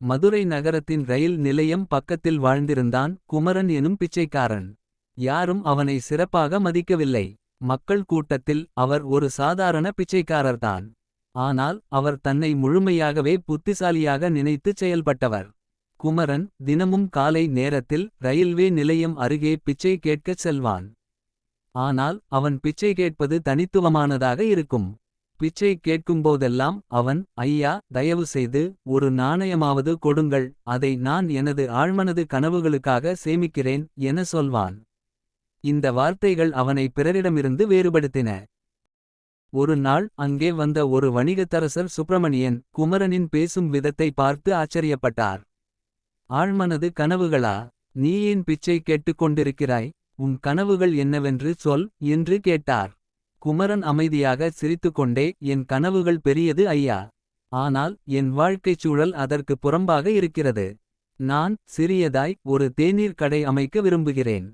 மதுரை நகரத்தின் ரயில் நிலையம் பக்கத்தில் வாழ்ந்திருந்தான் குமரன் எனும் பிச்சைக்காரன். யாரும் அவனை சிறப்பாக மதிக்கவில்லை. மக்கள் கூட்டத்தில் அவர் ஒரு சாதாரண பிச்சைக்காரர்தான். ஆனால் அவர் தன்னை முழுமையாகவே புத்திசாலியாக நினைத்துச் செயல்பட்டவர். குமரன் தினமும் காலை நேரத்தில் ரயில்வே நிலையம் அருகே பிச்சை கேட்கச் செல்வான். ஆனால் அவன் பிச்சை கேட்பது தனித்துவமானதாக இருக்கும். பிச்சை கேட்கும்போதெல்லாம் அவன் ஐயா தயவு செய்து ஒரு நாணயமாவது கொடுங்கள் அதை நான் எனது ஆழ்மனது கனவுகளுக்காக சேமிக்கிறேன் என சொல்வான். இந்த வார்த்தைகள் அவனை பிறரிடமிருந்து வேறுபடுத்தின. ஒரு நாள் அங்கே வந்த ஒரு வணிகத்தரசர் சுப்பிரமணியன் குமரனின் பேசும் விதத்தை பார்த்து ஆச்சரியப்பட்டார். ஆழ்மனது கனவுகளா நீ ஏன் பிச்சை கேட்டுக் கொண்டிருக்கிறாய் உன் கனவுகள் என்னவென்று சொல் என்று கேட்டார். குமரன் அமைதியாக சிரித்துக்கொண்டே என் கனவுகள் பெரியது ஐயா. ஆனால் என் வாழ்க்கைச் சூழல் அதற்கு புறம்பாக இருக்கிறது. நான் சிறியதாய் ஒரு தேநீர் கடை அமைக்க விரும்புகிறேன்.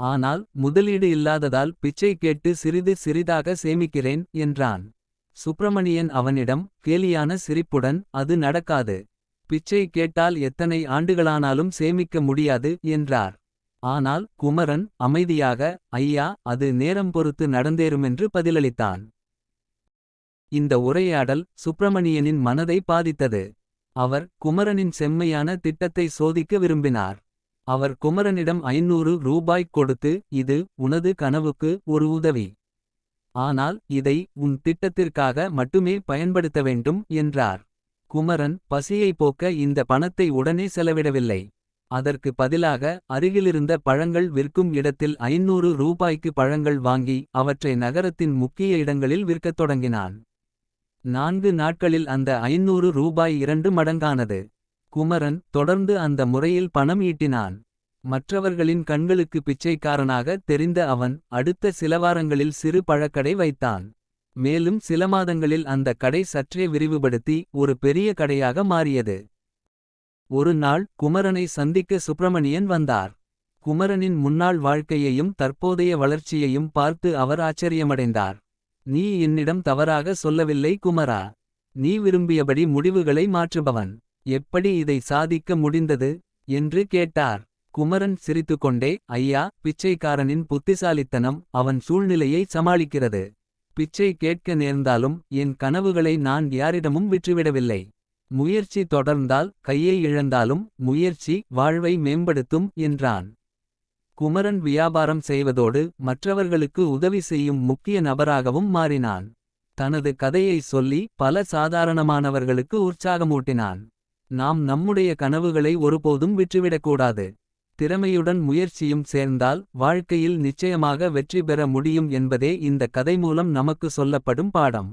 ஆனால் முதலீடு இல்லாததால் பிச்சை கேட்டு சிறிது சிறிதாக சேமிக்கிறேன் என்றான். சுப்பிரமணியன் அவனிடம் கேலியான சிரிப்புடன் அது நடக்காது. பிச்சை கேட்டால் எத்தனை ஆண்டுகளானாலும் சேமிக்க முடியாது என்றார். ஆனால் குமரன் அமைதியாக ஐயா அது நேரம் பொறுத்து நடந்தேறுமென்று பதிலளித்தான். இந்த உரையாடல் சுப்பிரமணியனின் மனதை பாதித்தது. அவர் குமரனின் செம்மையான திட்டத்தை சோதிக்க விரும்பினார். அவர் குமரனிடம் ஐநூறு ரூபாய் கொடுத்து இது உனது கனவுக்கு ஒரு உதவி. ஆனால் இதை உன் திட்டத்திற்காக மட்டுமே பயன்படுத்த வேண்டும் என்றார். குமரன் பசியை போக்க இந்த பணத்தை உடனே செலவிடவில்லை. அதற்கு பதிலாக அருகிலிருந்த பழங்கள் விற்கும் இடத்தில் ஐநூறு ரூபாய்க்கு பழங்கள் வாங்கி அவற்றை நகரத்தின் முக்கிய இடங்களில் விற்கத் தொடங்கினான். நான்கு நாட்களில் அந்த ஐநூறு ரூபாய் இரண்டு மடங்கானது. குமரன் தொடர்ந்து அந்த முறையில் பணம் ஈட்டினான். மற்றவர்களின் கண்களுக்கு பிச்சைக்காரனாக தெரிந்த அவன் அடுத்த சில வாரங்களில் சிறு பழக்கடை வைத்தான். மேலும் சில மாதங்களில் அந்த கடை சற்றே விரிவுபடுத்தி ஒரு பெரிய கடையாக மாறியது. ஒரு நாள் குமரனை சந்திக்க சுப்பிரமணியன் வந்தார். குமரனின் முன்னாள் வாழ்க்கையையும் தற்போதைய வளர்ச்சியையும் பார்த்து அவர் ஆச்சரியமடைந்தார். நீ என்னிடம் தவறாக சொல்லவில்லை குமரா. நீ விரும்பியபடி முடிவுகளை மாற்றுபவன். எப்படி இதை சாதிக்க முடிந்தது என்று கேட்டார். குமரன் சிரித்துக்கொண்டே ஐயா பிச்சைக்காரனின் புத்திசாலித்தனம் அவன் சூழ்நிலையை சமாளிக்கிறது. பிச்சை கேட்க நேர்ந்தாலும் என் கனவுகளை நான் யாரிடமும் விற்றுவிடவில்லை. முயற்சி தொடர்ந்தால் கையை இழந்தாலும் முயற்சி வாழ்வை மேம்படுத்தும் என்றான். குமரன் வியாபாரம் செய்வதோடு மற்றவர்களுக்கு உதவி செய்யும் முக்கிய நபராகவும் மாறினான். தனது கதையை சொல்லி பல சாதாரணமானவர்களுக்கு உற்சாகமூட்டினான். நாம் நம்முடைய கனவுகளை ஒருபோதும் விற்றுவிடக்கூடாது. திறமையுடன் முயற்சியும் சேர்ந்தால் வாழ்க்கையில் நிச்சயமாக வெற்றி பெற முடியும் என்பதே இந்த கதை மூலம் நமக்கு சொல்லப்படும் பாடம்.